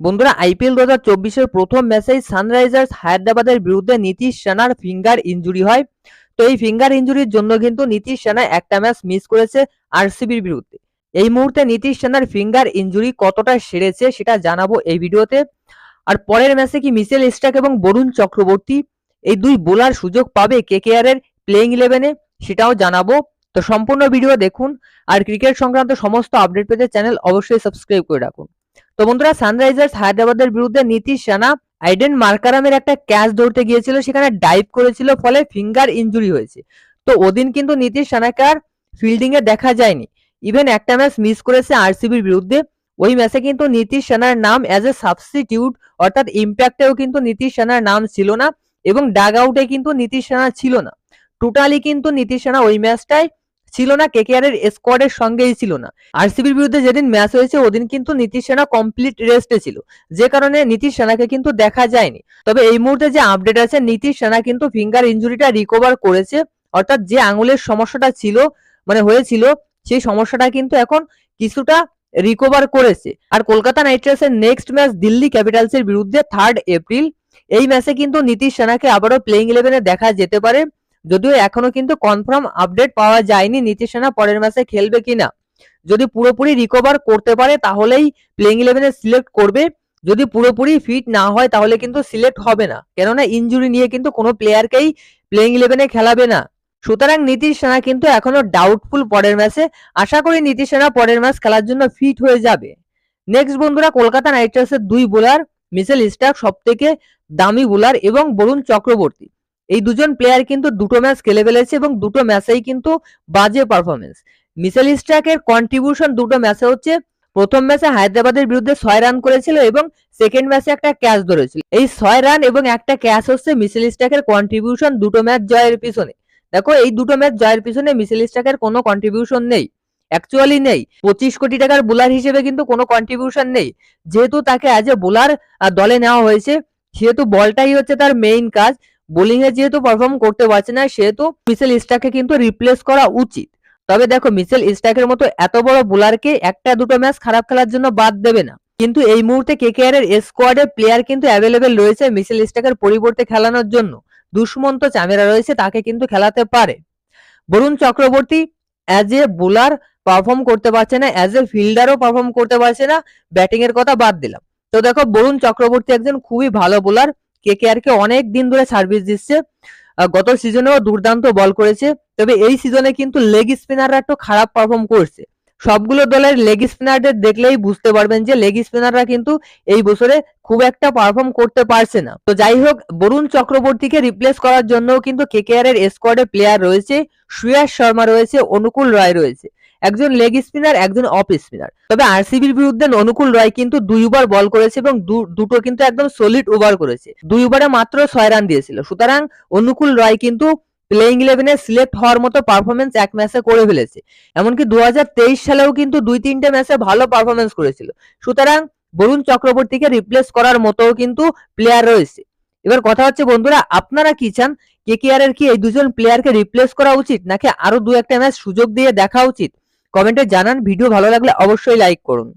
বন্ধুরা আইপিএল দু হাজার চব্বিশের প্রথম ম্যাচেই সানরাইজার্স হায়দ্রাবাদের বিরুদ্ধে নীতিশ সেনার ফিঙ্গার ইঞ্জুরি হয়। তো এই ফিঙ্গার ইঞ্জুরির জন্য কিন্তু নীতিশ সেনা একটা ম্যাচ মিস করেছে আরসিবির বিরুদ্ধে। এই মুহূর্তে নীতিশ সেনার ফিঙ্গার ইঞ্জুরি কতটা সেরেছে সেটা জানাব এই ভিডিওতে। আর পরের ম্যাচে কি মিসেল স্টাক এবং বরুণ চক্রবর্তী এই দুই বোলার সুযোগ পাবে কেকেআর এর প্লেইং ইলেভেনে সেটাও জানাব। তো সম্পূর্ণ ভিডিও দেখুন। আর ক্রিকেট সংক্রান্ত সমস্ত আপডেট পেতে চ্যানেল অবশ্যই সাবস্ক্রাইব করে রাখুন। তো বন্ধুরা সানরাইজার্স হায়দ্রাবাদের বিরুদ্ধে নীতিশ সেনা আইডেন মার্কারামের একটা ক্যাচ ধরতে গিয়েছিল, সেখানে ডাইভ করেছিল, ফলে ফিঙ্গার ইঞ্জুরি হয়েছে। তো ওদিন কিন্তু নীতিশ সেনাকে আর ফিল্ডিং এ দেখা যায়নি। ইভেন একটা ম্যাচ মিস করেছে আরসিবির বিরুদ্ধে। ওই ম্যাচে কিন্তু নীতিশ সেনার নাম অ্যাজ এ সাবস্টিটিউট অর্থাৎ ইম্প্যাক্টেও কিন্তু নীতিশ সেনার নাম ছিল না, এবং ডাগ আউটে কিন্তু নীতিশ সেনা ছিল না। টোটালি কিন্তু নীতিশ সেনা ওই ম্যাচটায় ছিল না কেকেআর এর স্কোয়াডের সঙ্গেই ছিল না। আরসিবির বিরুদ্ধে যেদিন ম্যাচ হয়েছে, ওদিন কিন্তু নীতিশ সেনা কমপ্লিট রেস্টে ছিল। যে কারণে নীতিশ সেনাকে কিন্তু দেখা যায়নি। তবে এই মুহূর্তে যে আপডেট আছে, নীতিশ সেনা কিন্তু ফিঙ্গার ইঞ্জুরিটা রিকভার করেছে। অর্থাৎ যে আঙুলের সমস্যাটা ছিল মানে হয়েছিল, সেই সমস্যাটা কিন্তু এখন কিছুটা রিকভার করেছে। আর কলকাতা নাইট রাইডার্সের নেক্সট ম্যাচ দিল্লি ক্যাপিটালসের বিরুদ্ধে থার্ড এপ্রিল এই ম্যাচে কিন্তু নীতিশ সেনাকে আবারও প্লেইং ইলেভেনে দেখা যেতে পারে। যদিও এখনও কিন্তু কনফার্ম আপডেট পাওয়া যায়নি, নীতিশ সেনা পরের ম্যাচে খেলবে কিনা। যদি পুরোপুরি রিকভার করতে পারে, তাহলেই প্লেইং ইলেভেনে সিলেক্ট করবে। যদি পুরোপুরি ফিট না হয়, তাহলে কিন্তু সিলেক্ট হবে না। কেননা ইনজুরি নিয়ে কিন্তু কোনো প্লেয়ারকেই প্লেইং ইলেভেনে খেলাবে না। সুতরাং নীতিশ সেনা কিন্তু এখনও ডাউটফুল পরের ম্যাচে আশা করি নীতিশ সেনা পরের ম্যাচ খেলার জন্য ফিট হয়ে যাবে। নেক্সট বন্ধুরা, কলকাতা নাইট রাইডার্সের দুই বোলার মিসেল স্টার্ক সব থেকে দামি বোলার এবং বরুণ চক্রবর্তী। এই দুজন প্লেয়ার কিন্তু দুটো ম্যাচ খেলে ফেলেছে এবং দুটো ম্যাচেই কিন্তু বাজে পারফরমেন্স মিসেল স্টাকের কন্ট্রিবিউশন দুটো ম্যাচে হচ্ছে, প্রথম ম্যাচে হায়দ্রাবাদের বিরুদ্ধে ছয় রান করেছিল এবং সেকেন্ড ম্যাচে একটা ক্যাচ ধরেছিল। এই ছয় রান এবং একটা ক্যাচ হচ্ছে মিসেল স্টাকের কন্ট্রিবিউশন দুটো ম্যাচ জয়ের পিছনে। দেখো, এই দুটো ম্যাচ জয়ের পিছনে মিসেল স্টাকের কোনো কন্ট্রিবিউশন নেই। অ্যাকচুয়ালি নেই। পঁচিশ কোটি টাকার বোলার হিসেবে কিন্তু কোনো কন্ট্রিবিউশন নেই। যেহেতু তাকে অ্যাজ এ বোলার দলে নেওয়া হয়েছে, সেহেতু বলটাই হচ্ছে তার মেইন কাজ। বোলিং এ যেহেতু পারফর্ম করতে পারছে না, সেহেতু মিসেল স্টাককে কিন্তু রিপ্লেস করা উচিত। তবে দেখো মিসেল স্টাকের মতো এত বড় বোলারকে একটা দুটো ম্যাচ খারাপ খেলার জন্য বাদ দেবে না। কিন্তু এই মুহূর্তে কেকেআর এর স্কোয়াডে প্লেয়ার কিন্তু অ্যাভেলেবেল রয়েছে মিসেল স্টাকের পরিবর্তে খেলানোর জন্য। দুষ্মন্ত চামেরা রয়েছে, তাকে কিন্তু খেলাতে পারে। Varun Chakravarthy as a bowler perform করতে পারছে না অ্যাজ এ ফিল্ডারও পারফর্ম করতে পারছে না। ব্যাটিং এর কথা বাদ দিলাম। তো দেখো, বরুণ চক্রবর্তী একজন খুবই ভালো বোলার কেকেআর কে অনেক দিন ধরে সার্ভিস দিচ্ছে। গত সিজনেও দুর্দান্ত বল করেছে। তবে এই সিজনে কিন্তু লেগ স্পিনাররা একটু খারাপ পারফর্ম করছে। সবগুলো দলের লেগ স্পিনারদের দেখলেই বুঝতে পারবেন যে লেগ স্পিনাররা কিন্তু এই বছরে খুব একটা পারফর্ম করতে পারছে না। তো যাই হোক, বরুণ চক্রবর্তীকে রিপ্লেস করার জন্য কিন্তু কেকেআর এর স্কোয়াডে প্লেয়ার রয়েছে। সুয়াস শর্মা রয়েছে, অনুকূল রায় রয়েছে। একজন লেগ স্পিনার একজন অফ স্পিনার তবে আরসিবির বিরুদ্ধে অনুকূল রায় কিন্তু দুই ওভার বল করেছে এবং দুটো কিন্তু একদম সলিড ওভার করেছে। দুই ওভারে মাত্র ছয় রান দিয়েছিল। সুতরাং অনুকূল রায় কিন্তু প্লেইং ইলেভেনে সিলেক্ট হওয়ার মতো পারফরমেন্স এক ম্যাচে করে ফেলেছে। এমনকি দু হাজার তেইশ সালেও কিন্তু দুই, তিনটে ম্যাচে ভালো পারফরমেন্স করেছিল। সুতরাং বরুণ চক্রবর্তীকে রিপ্লেস করার মতো কিন্তু প্লেয়ার রয়েছে। এবার কথা হচ্ছে, বন্ধুরা, আপনারা কি চান? কেকেআর এর কি এই দুজন প্লেয়ারকে রিপ্লেস করা উচিত? নাকি আরও দু একটা ম্যাচ সুযোগ দিয়ে দেখা উচিত? কমেন্টে জানান ভিডিও ভালো লাগলে অবশ্যই লাইক করুন।